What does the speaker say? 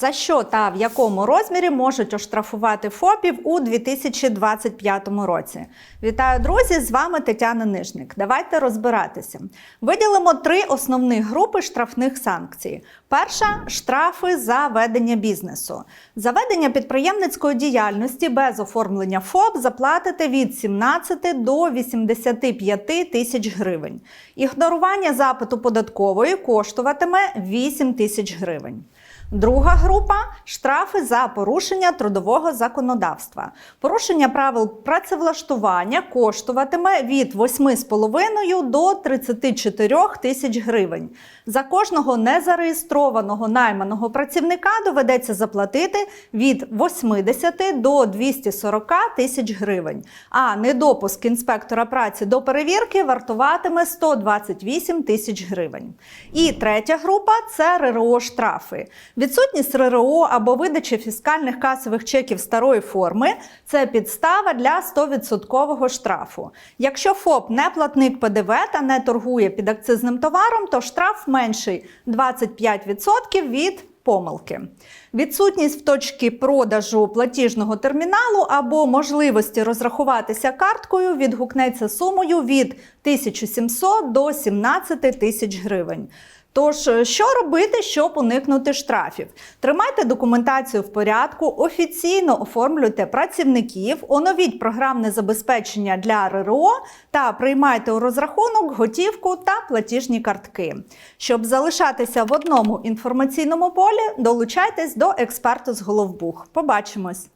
За що та в якому розмірі можуть оштрафувати ФОПів у 2025 році? Вітаю, друзі! З вами Тетяна Нижник. Давайте розбиратися. Виділимо три основні групи штрафних санкцій. Перша штрафи за ведення бізнесу. За ведення підприємницької діяльності без оформлення ФОП заплатите від 17 до 85 тисяч гривень. Ігнорування запиту податкової коштуватиме 8 тисяч гривень. Друга група штрафи за порушення трудового законодавства. Порушення правил працевлаштування коштуватиме від 8,5 до 34 тисяч гривень. За кожного незареєстрованого найманого працівника доведеться заплатити від 80 до 240 тисяч гривень. А недопуск інспектора праці до перевірки вартуватиме 128 тисяч гривень. І третя група це РРО штрафи. Відсутність РРО або видача фіскальних касових чеків старої форми це підстава для 100% штрафу. Якщо ФОП не платник ПДВ та не торгує підакцизним товаром, то штраф менший 25% від помилки. Відсутність в точці продажу платіжного терміналу або можливості розрахуватися карткою відгукнеться сумою від 1700 до 17 тисяч гривень. Тож, що робити, щоб уникнути штрафів? Тримайте документацію в порядку, офіційно оформлюйте працівників, оновіть програмне забезпечення для РРО та приймайте у розрахунок готівку та платіжні картки. Щоб залишатися в одному інформаційному полі, долучайтесь до експерту з Головбух. Побачимось!